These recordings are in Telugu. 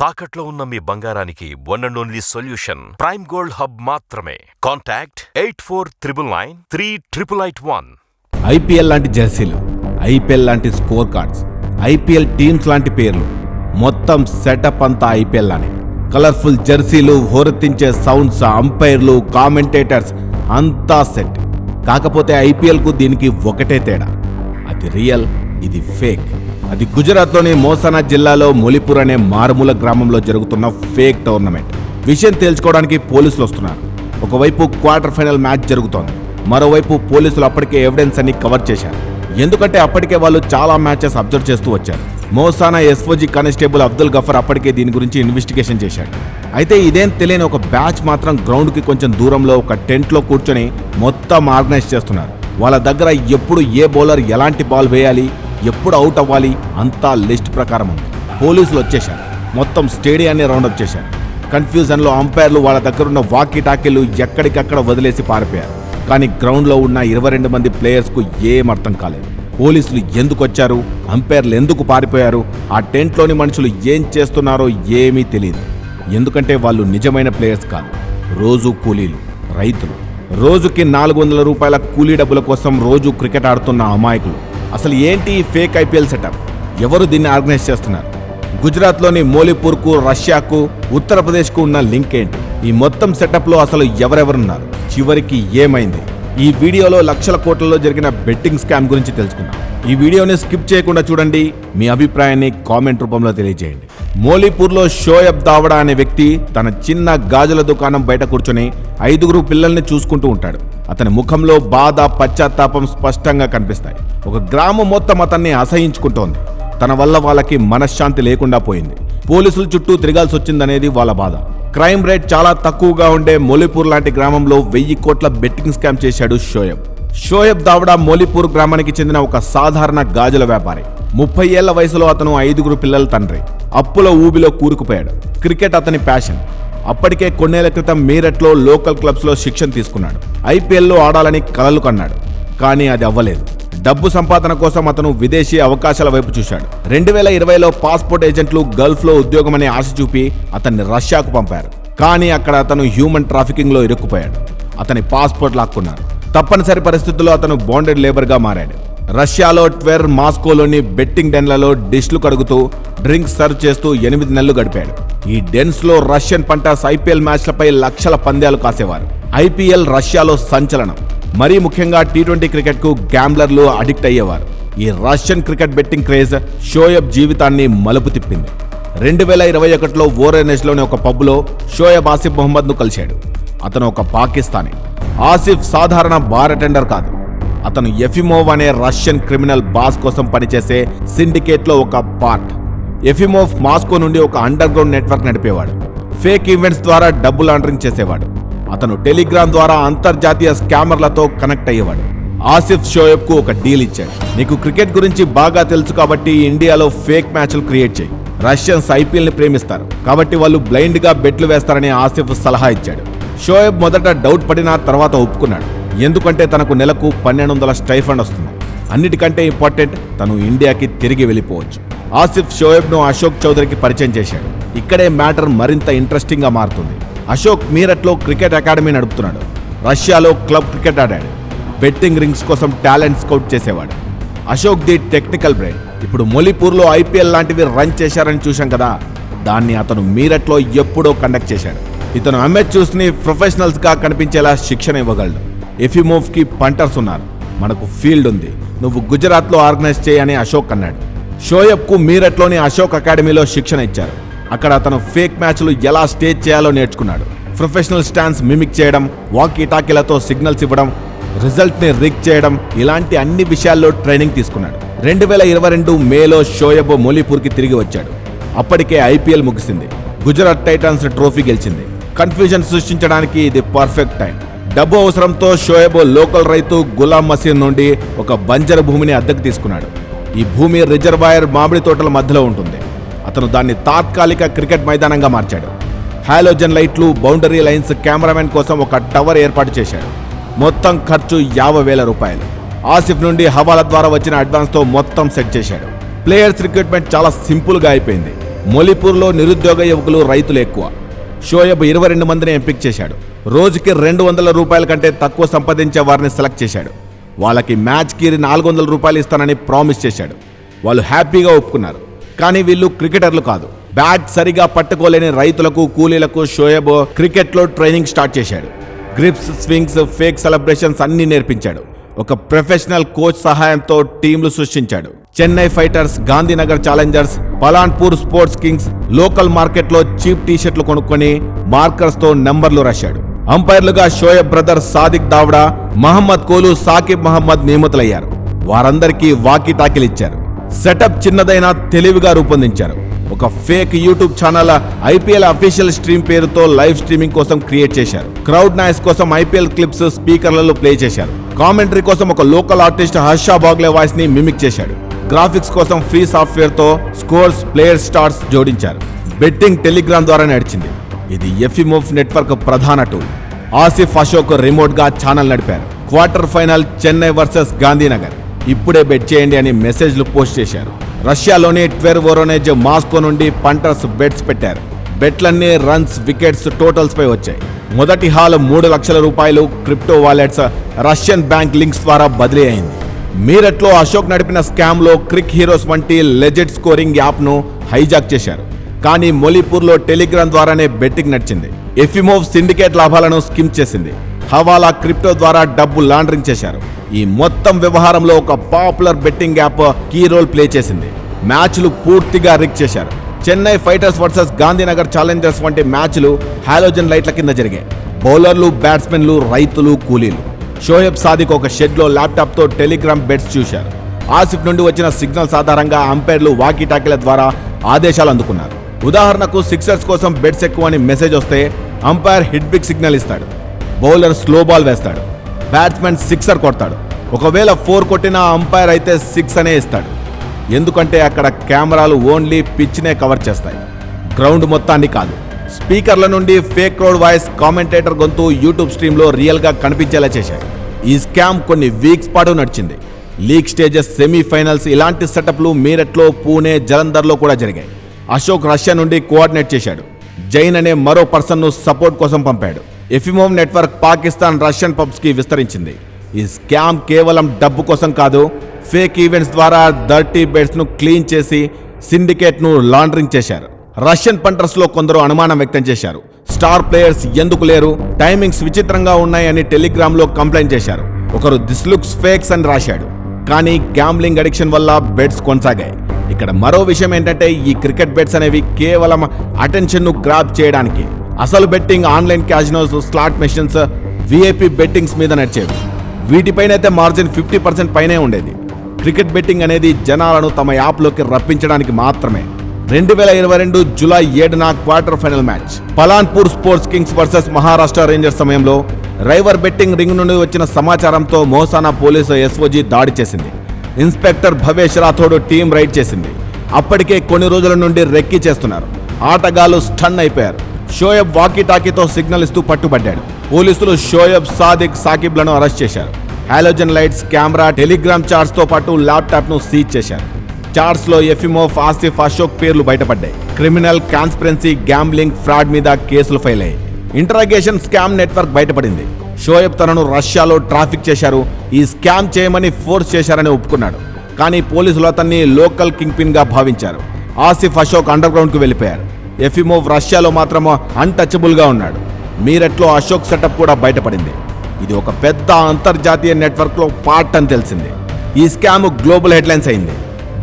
తాకట్లో ఉన్న మీ బంగారానికి one and only solution prime gold hub మాత్రమే. Contact eight four triple nine three triple eight one IPL లాంటి జెర్సీలు ఐపీఎల్ లాంటి స్కోర్ కార్డ్స్ ఐపీఎల్ టీమ్స్ లాంటి పేర్లు మొత్తం సెటప్ అంతా ఐపీఎల్ లానే. కలర్ఫుల్ జెర్సీలు హోరెత్తించే సౌండ్స్ అంపైర్లు కామెంటేటర్స్ అంతా సెట్. కాకపోతే ఐపీఎల్కు దీనికి ఒకటే తేడా. అది రియల్ ఇది ఫేక్. అది గుజరాత్లోని మోసానా జిల్లాలో మొలిపూర్ అనే మారుమూల గ్రామంలో జరుగుతున్న ఫేక్ టోర్నమెంట్. విషయం తేల్చుకోవడానికి పోలీసులు వస్తున్నారు. ఒకవైపు క్వార్టర్ ఫైనల్ మ్యాచ్ జరుగుతోంది. మరోవైపు పోలీసులు అప్పటికే ఎవిడెన్స్ అన్ని కవర్ చేశారు. ఎందుకంటే అప్పటికే వాళ్ళు చాలా మ్యాచెస్ అబ్జర్వ్ చేస్తూ వచ్చారు. మోసానా ఎస్ఓజీ కానిస్టేబుల్ అబ్దుల్ గఫర్ అప్పటికే దీని గురించి ఇన్వెస్టిగేషన్ చేశాడు. అయితే ఇదేం తెలియని ఒక బ్యాచ్ మాత్రం గ్రౌండ్కి కొంచెం దూరంలో ఒక టెంట్లో కూర్చొని మొత్తం ఆర్గనైజ్ చేస్తున్నారు. వాళ్ళ దగ్గర ఎప్పుడు ఏ బౌలర్ ఎలాంటి బాల్ వేయాలి ఎప్పుడు అవుట్ అవ్వాలి అంతా లిస్ట్ ప్రకారం ఉంది. పోలీసులు వచ్చేశారు. మొత్తం స్టేడియాన్ని రౌండప్ చేశారు. కన్ఫ్యూజన్లో అంపైర్లు వాళ్ళ దగ్గరున్న వాకీ టాకీలు ఎక్కడికక్కడ వదిలేసి పారిపోయారు. కానీ గ్రౌండ్లో ఉన్న ఇరవై రెండు మంది ప్లేయర్స్కు ఏం అర్థం కాలేదు. పోలీసులు ఎందుకు వచ్చారు? అంపైర్లు ఎందుకు పారిపోయారు? ఆ టెంట్లోని మనుషులు ఏం చేస్తున్నారో ఏమీ తెలియదు ఎందుకంటే వాళ్ళు నిజమైన ప్లేయర్స్ కాదు. రోజు కూలీలు రైతులు. రోజుకి నాలుగు వందల రూపాయల కూలీ డబ్బుల కోసం రోజు క్రికెట్ ఆడుతున్న అమాయకులు. అసలు ఏంటి ఈ ఫేక్ ఐపీఎల్ సెటప్? ఎవరు దీన్ని ఆర్గనైజ్ చేస్తున్నారు? గుజరాత్లోని మోలిపూర్కు రష్యాకు ఉత్తరప్రదేశ్కు ఉన్న లింక్ ఏంటి? ఈ మొత్తం సెటప్లో అసలు ఎవరెవరున్నారు? చివరికి ఏమైంది? ఈ వీడియోలో లక్షల కోట్లలో జరిగిన బెట్టింగ్ స్కామ్ గురించి తెలుసుకుందాం. ఈ వీడియోని స్కిప్ చేయకుండా చూడండి. మీ అభిప్రాయాన్ని కామెంట్ రూపంలో తెలియజేయండి. మోలీపూర్లో షోయబ్ దావడా అనే వ్యక్తి తన చిన్న గాజుల దుకాణం బయట కూర్చొని ఐదుగురు పిల్లల్ని చూసుకుంటూ ఉంటాడు. అతని ముఖంలో బాధ పశ్చాత్తాపం స్పష్టంగా కనిపిస్తాయి. ఒక గ్రామం మొత్తం అతన్ని అసహించుకుంటోంది. తన వల్ల వాళ్ళకి మనశ్శాంతి లేకుండా పోయింది. పోలీసుల చుట్టూ తిరగాల్సి వచ్చిందనేది వాళ్ళ బాధ. క్రైమ్ రేట్ చాలా తక్కువగా ఉండే మోలీపూర్ లాంటి గ్రామంలో వెయ్యి కోట్ల బెట్టింగ్ స్కామ్ చేశాడు షోయబ్ షోయబ్ దావడా మోలీపూర్ గ్రామానికి చెందిన ఒక సాధారణ గాజుల వ్యాపారి. ముప్పై ఏళ్ళ వయసులో అతను ఐదుగురు పిల్లల తండ్రి. అప్పుల ఊబిలో కూరుకుపోయాడు. క్రికెట్ అతని ప్యాషన్. అప్పటికే కొన్నేళ్ళ క్రితం మీరట్లో లోకల్ క్లబ్స్లో శిక్షణ తీసుకున్నాడు. ఐపీఎల్లో ఆడాలని కలలు కన్నాడు. కానీ అది అవ్వలేదు. డబ్బు సంపాదన కోసం అతను విదేశీ అవకాశాల వైపు చూశాడు. రెండు వేల ఇరవైలో పాస్పోర్ట్ ఏజెంట్లు గల్ఫ్లో ఉద్యోగమనే ఆశ చూపి అతన్ని రష్యాకు పంపారు. కానీ అక్కడ అతను హ్యూమన్ ట్రాఫికింగ్లో ఇరుక్కుపోయాడు. అతని పాస్పోర్ట్ లాక్కున్నారు. తప్పనిసరి పరిస్థితుల్లో అతను బాండెడ్ లేబర్గా మారాడు. రష్యాలో ట్వెర్ మాస్కోలోని బెట్టింగ్ డెన్లలో డిష్లు కడుగుతూ డ్రింక్స్ సర్వ్ చేస్తూ ఎనిమిది నెలలు గడిపాడు. ఈ డెన్స్లో రష్యన్ పంటర్స్ ఐపీఎల్ మ్యాచ్లపై లక్షల పందాలు కాసేవారు. ఐపీఎల్ రష్యాలో సంచలనం. మరీ ముఖ్యంగా టీ ట్వంటీ క్రికెట్కు గ్యాంబ్లర్లు అడిక్ట్ అయ్యేవారు. ఈ Russian cricket betting craze Shoaib జీవితాన్ని మలుపు తిప్పింది. రెండు వేల ఇరవై ఒకటిలో ఓరెనెస్లోని ఒక పబ్లో షోయబ్ ఆసిఫ్ మొహమ్మద్ను కలిశాడు. అతను ఒక పాకిస్తానీ. ఆసిఫ్ సాధారణ బార్ అటెండర్ కాదు. అతను ఎఫిమోవ్ అనే రష్యన్ క్రిమినల్ బాస్ కోసం పనిచేసే సిండికేట్లో ఒక పార్ట్. ఎఫిమోవ్ మాస్కో నుండి ఒక అండర్ గ్రౌండ్ నెట్వర్క్ నడిపేవాడు. ఫేక్ ఈవెంట్స్ ద్వారా డబ్బు లాండరింగ్ చేసేవాడు. అతను టెలిగ్రామ్ ద్వారా అంతర్జాతీయ స్కామర్లతో కనెక్ట్ అయ్యేవాడు. ఆసిఫ్ షోయబ్కు ఒక డీల్ ఇచ్చాడు. నీకు క్రికెట్ గురించి బాగా తెలుసు కాబట్టి ఇండియాలో ఫేక్ మ్యాచ్లు క్రియేట్ చేయి. రష్యన్స్ ఐపీఎల్ని ప్రేమిస్తారు. కాబట్టి వాళ్ళు బ్లైండ్గా బెట్లు వేస్తారని ఆసిఫ్ సలహా ఇచ్చాడు. షోయబ్ మొదట డౌట్ పడిన తర్వాత ఒప్పుకున్నాడు. ఎందుకంటే తనకు నెలకు పన్నెండు వందల స్టైఫండ్ వస్తుంది. అన్నిటికంటే ఇంపార్టెంట్ తను ఇండియాకి తిరిగి వెళ్ళిపోవచ్చు. ఆసిఫ్ షోయబ్ను అశోక్ చౌదరికి పరిచయం చేశాడు. ఇక్కడే మ్యాటర్ మరింత ఇంట్రెస్టింగ్గా మారుతుంది. అశోక్ మీరట్లో క్రికెట్ అకాడమీ నడుపుతున్నాడు. రష్యాలో క్లబ్ క్రికెట్ ఆడాడు. బెట్టింగ్ రింగ్స్ కోసం టాలెంట్ స్కౌట్ చేసేవాడు. Ashok the technical brain. ఇప్పుడు మొలిపూర్లో ఐపీఎల్ లాంటివి రన్ చేశారని చూశాం కదా? దాన్ని అతను మీరట్లో ఎప్పుడో కండక్ట్ చేశాడు. ఇతను అమెచ్యూస్ని ప్రొఫెషనల్స్గా కనిపించేలా శిక్షణ ఇవ్వగలడు. ఎఫిమోవ్కి పంటర్స్ ఉన్నారు. మనకు ఫీల్డ్ ఉంది. నువ్వు గుజరాత్లో ఆర్గనైజ్ చేయని అశోక్ అన్నాడు. షోయబ్కు మీరట్లోని అశోక్ అకాడమీలో శిక్షణ ఇచ్చారు. అక్కడ అతను ఫేక్ మ్యాచ్లు ఎలా స్టేజ్ చేయాలో నేర్చుకున్నాడు. ప్రొఫెషనల్ స్టాన్స్ మిమిక్ చేయడం వాకీ టాకీలతో సిగ్నల్స్ ఇవ్వడం రిజల్ట్ని రిక్ చేయడం ఇలాంటి అన్ని విషయాల్లో ట్రైనింగ్ తీసుకున్నాడు. రెండు వేల ఇరవై రెండు మేలో షోయబ్ మొలిపూర్కి తిరిగి వచ్చాడు. అప్పటికే ఐపీఎల్ ముగిసింది. గుజరాత్ టైటన్స్ ట్రోఫీ గెలిచింది. కన్ఫ్యూజన్ సృష్టించడానికి ఇది పర్ఫెక్ట్ టైం. డబ్బు అవసరంతో షోయబ్ లోకల్ రైతు గులాం మసీద్ నుండి ఒక బంజరు భూమిని అద్దెకు తీసుకున్నాడు. ఈ భూమి రిజర్వాయర్ మామిడి తోటల మధ్యలో ఉంటుంది. అతను దాన్ని తాత్కాలిక క్రికెట్ మైదానంగా మార్చాడు. హాలోజన్ లైట్లు బౌండరీ లైన్స్ కెమెరామెన్ కోసం ఒక టవర్ ఏర్పాటు చేశాడు. మొత్తం ఖర్చు యాభై వేల రూపాయలు. ఆసిఫ్ నుండి హవాలా ద్వారా వచ్చిన అడ్వాన్స్తో మొత్తం సెట్ చేశాడు. ప్లేయర్స్ రిక్రూట్మెంట్ చాలా సింపుల్గా అయిపోయింది. మొలిపూర్లో నిరుద్యోగ యువకులు రైతులు ఎక్కువ. షోయబ్ ఇరవై రెండు మందిని ఎంపిక చేశాడు. రోజుకి రెండు వందల రూపాయల కంటే తక్కువ సంపాదించే వారిని సెలెక్ట్ చేశాడు. వాళ్ళకి మ్యాచ్కి నాలుగు వందల రూపాయలు ఇస్తానని ప్రామిస్ చేశాడు. వాళ్ళు హ్యాపీగా ఒప్పుకున్నారు. కానీ వీళ్ళు క్రికెటర్లు కాదు. బ్యాట్ సరిగా పట్టుకోలేని రైతులకు కూలీలకు షోయబ్ క్రికెట్లో ట్రైనింగ్ స్టార్ట్ చేశాడు. గ్రిప్స్ స్వింగ్స్ ఫేక్ సెలబ్రేషన్స్ అన్ని నేర్పించాడు. ఒక ప్రొఫెషనల్ కోచ్ సహాయంతో టీంలు సృష్టించాడు. Chennai Fighters Gandhinagar Challengers Palanpur Sports Kings local మార్కెట్లో చీప్ టీషర్ట్లు కొనుక్కొని మార్కర్స్తో నెంబర్లు రాశాడు. అంపైర్లుగా షోయబ్ బ్రదర్ సాదిక్ దావ్డా మహమ్మద్ కోలు సాకిబ్ మహమ్మద్ నియమితులయ్యారు. వారందరికీ వాకీ టాకీలిచ్చారు సెటప్ చిన్నదైనా తెలివిగా రూపొందించారు. ఒక fake YouTube channel IPL official stream పేరుతో లైవ్ స్ట్రీమింగ్ కోసం క్రియేట్ చేశారు. క్రౌడ్ నాయిస్ కోసం ఐపీఎల్ క్లిప్స్ స్పీకర్లలో ప్లే చేశారు. కామెంటరీ కోసం ఒక లోకల్ ఆర్టిస్ట్ హర్షా బాగ్లే వాయిస్ని మిమిక్ చేశాడు. గ్రాఫిక్స్ కోసం ఫ్రీ సాఫ్ట్వేర్తో స్కోర్స్ ప్లేయర్ స్టార్స్ జోడించారు. బెట్టింగ్ టెలిగ్రామ్ ద్వారా నడిచింది. ఇది ఎఫిమోఫ్ నెట్వర్క్ ప్రధాన టూల్ ఆసిఫ్ అశోక్ రిమోట్గా ఛానల్ నడిపారు. Quarter final Chennai versus Gandhinagar ఇప్పుడే బెట్ చేయండి అని మెసేజ్లు పోస్ట్ చేశారు. రష్యాలోని ట్వెర్ వోరోనేజ్ మాస్కో నుండి పంటర్స్ బెట్స్ పెట్టారు. బెట్లన్నీ రన్స్ వికెట్స్ టోటల్స్ పై వచ్చాయి. మొదటి హాల్ మూడు లక్షల రూపాయలు crypto wallets Russian bank links ద్వారా బదిలీ అయింది. మీరట్లో అశోక్ నడిపిన స్కామ్లో క్రిక్ హీరోస్ వంటి లెజెట్ స్కోరింగ్ యాప్ను హైజాక్ చేశారు. కానీ మొలిపూర్లో టెలిగ్రామ్ ద్వారానే బెట్టింగ్ నడిచింది. ఎఫిమోవ్ సిండికేట్ లాభాలను స్కిమ్ చేసింది. హవాలా క్రిప్టో ద్వారా డబ్బు లాండరింగ్ చేశారు. ఈ మొత్తం వ్యవహారంలో ఒక popular betting app key role play చేసింది. మ్యాచ్లు పూర్తిగా రిక్ చేశారు. Chennai fighters versus Gandhinagar challengers వంటి మ్యాచ్లు హాలోజన్ లైట్ల కింద జరిగాయి. బౌలర్లు బ్యాట్స్మెన్లు రైతులు కూలీలు. షోయబ్ సాదిక్ ఒక షెడ్లో ల్యాప్టాప్తో టెలిగ్రామ్ బెట్స్ చూశారు. ఆసిఫ్ నుండి వచ్చిన సిగ్నల్స్ ఆధారంగా అంపైర్లు వాకీటాకీల ద్వారా ఆదేశాలు అందుకున్నారు. ఉదాహరణకు సిక్సర్స్ కోసం బెట్స్ ఎక్కువ అని మెసేజ్ వస్తే అంపైర్ హిట్ బిగ్ సిగ్నల్ ఇస్తాడు. బౌలర్ స్లో బాల్ వేస్తాడు. బ్యాట్స్మెన్ సిక్సర్ కొడతాడు. ఒకవేళ ఫోర్ కొట్టినా అంపైర్ అయితే సిక్స్ అనే ఇస్తాడు. ఎందుకంటే అక్కడ కెమెరాలు ఓన్లీ పిచ్నే కవర్ చేస్తాయి. గ్రౌండ్ మొత్తాన్ని కాదు. స్పీకర్ల నుండి ఫేక్ క్రౌడ్ వాయిస్ కామెంటేటర్ గొంతు యూట్యూబ్ స్ట్రీమ్లో రియల్గా కనిపించేలా చేశాయి. ఈ స్కామ్ కొన్ని వీక్స్ పాటు నడిచింది. లీగ్ స్టేజెస్ సెమీఫైనల్స్ ఇలాంటి సెటప్లు మీరట్లో పూణే జలంధర్లో కూడా జరిగాయి. అశోక్ రష్యా నుండి కోఆర్డినేట్ చేశాడు. జైన్ అనే మరో పర్సన్ను సపోర్ట్ కోసం పంపాడు. ఎఫిమోమ్ నెట్వర్క్ పాకిస్తాన్ రష్యన్ పబ్స్కి విస్తరించింది. ఈ స్కామ్ కేవలం డబ్బు కోసం కాదు ఫేక్ ఈవెంట్స్ ద్వారా డర్టీ బెడ్స్ను క్లీన్ చేసి సిండికేట్ను లాండరింగ్ చేశారు. రష్యన్ పంటర్స్లో కొందరు అనుమానం వ్యక్తం చేశారు. స్టార్ ప్లేయర్స్ ఎందుకు లేరు టైమింగ్స్ విచిత్రంగా ఉన్నాయని టెలిగ్రామ్లో కంప్లైంట్ చేశారు. ఒకరు దిస్ లుక్స్ ఫేక్స్ అని రాశాడు. కానీ గ్యాంబ్లింగ్ అడిక్షన్ వల్ల బెడ్స్ కొనసాగాయి. ఇక్కడ మరో విషయం ఏంటంటే ఈ క్రికెట్ బెట్స్ అనేవి కేవలం అటెన్షన్ను గ్రాప్ చేయడానికి. అసలు betting online casinos slot machines VIP bettings మీద నడిచేవి. వీటిపైన అయితే మార్జిన్ ఫిఫ్టీ పర్సెంట్ పైనే ఉండేది. క్రికెట్ బెట్టింగ్ అనేది జనాలను తమ యాప్లోకి రప్పించడానికి మాత్రమే. రెండు వేల ఇరవై రెండు జూలై ఏడున quarter final match. Palanpur sports kings versus Maharashtra rangers సమయంలో రైవర్ బెట్టింగ్ రింగ్ నుండి వచ్చిన సమాచారంతో మోసానా పోలీసు ఎస్ఓజీ దాడి చేసింది. Inspector Bhavesh Rathod team raid చేసింది. అప్పటికే కొన్ని రోజుల నుండి రెక్కి చేస్తున్నారు. ఆటగాళ్ళు స్టన్ అయిపోయారు. షోయబ్ వాకీ టాకీతో సిగ్నల్ ఇస్తూ పట్టుబడ్డాడు. పోలీసులు షోయబ్ సాదిక్ సాకిబ్లను అరెస్ట్ చేశారు. హాలోజన్ లైట్స్ కెమెరా టెలిగ్రామ్ చార్ట్స్తో పాటు ల్యాప్టాప్ను సీజ్ చేశారు. చార్ట్స్లో ఎఫిమోఫ్ ఆసిఫ్ అశోక్ పేర్లు బయటపడ్డాయి. క్రిమినల్ కాన్స్పరెన్సీ గ్యాంబ్లింగ్ ఫ్రాడ్ మీద కేసులు ఫైల్ అయ్యాయి ఇంటరాగేషన్ స్కామ్ నెట్వర్క్ బయటపడింది. షోయబ్ తనను రష్యాలో ట్రాఫిక్ చేశారు. ఈ స్కామ్ చేయమని ఫోర్స్ చేశారని ఒప్పుకున్నాడు. కానీ పోలీసులు అతన్ని లోకల్ కింగ్ పిన్గా భావించారు. ఆసిఫ్ అశోక్ అండర్ గ్రౌండ్కు వెళ్ళిపోయారు. ఎఫిమోవ్ రష్యాలో మాత్రం అన్టచబుల్గా ఉన్నాడు. మీరట్లో అశోక్ సెటప్ కూడా బయటపడింది. ఇది ఒక పెద్ద అంతర్జాతీయ నెట్వర్క్లో పార్ట్ అని తెలిసింది. ఈ స్కామ్ గ్లోబల్ హెడ్లైన్స్ అయింది.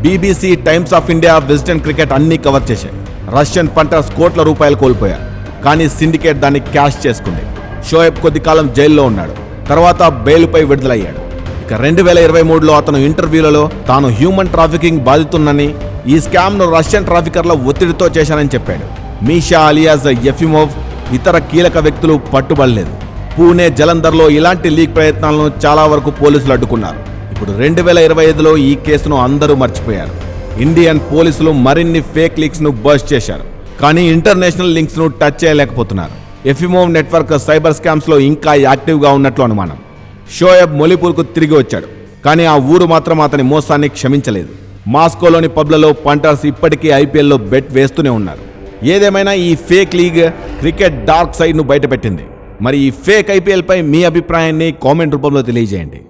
బీబీసీ టైమ్స్ ఆఫ్ ఇండియా విజిటన్ క్రికెట్ అన్ని కవర్ చేశాయి. రష్యన్ పంటర్స్ కోట్ల రూపాయలు కోల్పోయారు. కానీ సిండికేట్ దాన్ని క్యాష్ చేసుకుంది. షోయబ్ కొద్ది కాలం జైల్లో ఉన్నాడు. తర్వాత బెయిల్పై విడుదలయ్యాడు. ఇక రెండు వేల ఇరవై మూడులో అతను ఇంటర్వ్యూలలో తాను హ్యూమన్ ట్రాఫికింగ్ బాధితున్నని ఈ స్కామ్ను రష్యన్ ట్రాఫికర్ల ఒత్తిడితో చేశానని చెప్పాడు. మీషా అలియాజ్ ఎఫిమోవ్ ఇతర కీలక వ్యక్తులు పట్టుబడలేదు. పూణే జలంధర్లో ఇలాంటి లీక్ ప్రయత్నాలను చాలా వరకు పోలీసులు అడ్డుకున్నారు. ఇప్పుడు రెండు వేల ఇరవై ఐదులో ఈ కేసును అందరూ మర్చిపోయారు. ఇండియన్ పోలీసులు మరిన్ని ఫేక్ లీక్స్ను బస్ట్ చేశారు. కానీ ఇంటర్నేషనల్ లింక్స్ను టచ్ చేయలేకపోతున్నారు. ఎఫిమోవ్ నెట్వర్క్ సైబర్ స్కామ్స్లో ఇంకా యాక్టివ్గా ఉన్నట్లు అనుమానం. షోయబ్ మొలిపూర్కు తిరిగి వచ్చాడు. కానీ ఆ ఊరు మాత్రం అతని మోసాన్ని క్షమించలేదు. మాస్కోలోని పబ్లలో పంటర్స్ ఇప్పటికీ ఐపీఎల్లో బెట్ వేస్తూనే ఉన్నారు. ఏదేమైనా ఈ ఫేక్ లీగ్ క్రికెట్ డార్క్ సైడ్ను బయటపెట్టింది. మరి ఈ ఫేక్ ఐపీఎల్పై మీ అభిప్రాయాన్ని కామెంట్ రూపంలో తెలియజేయండి.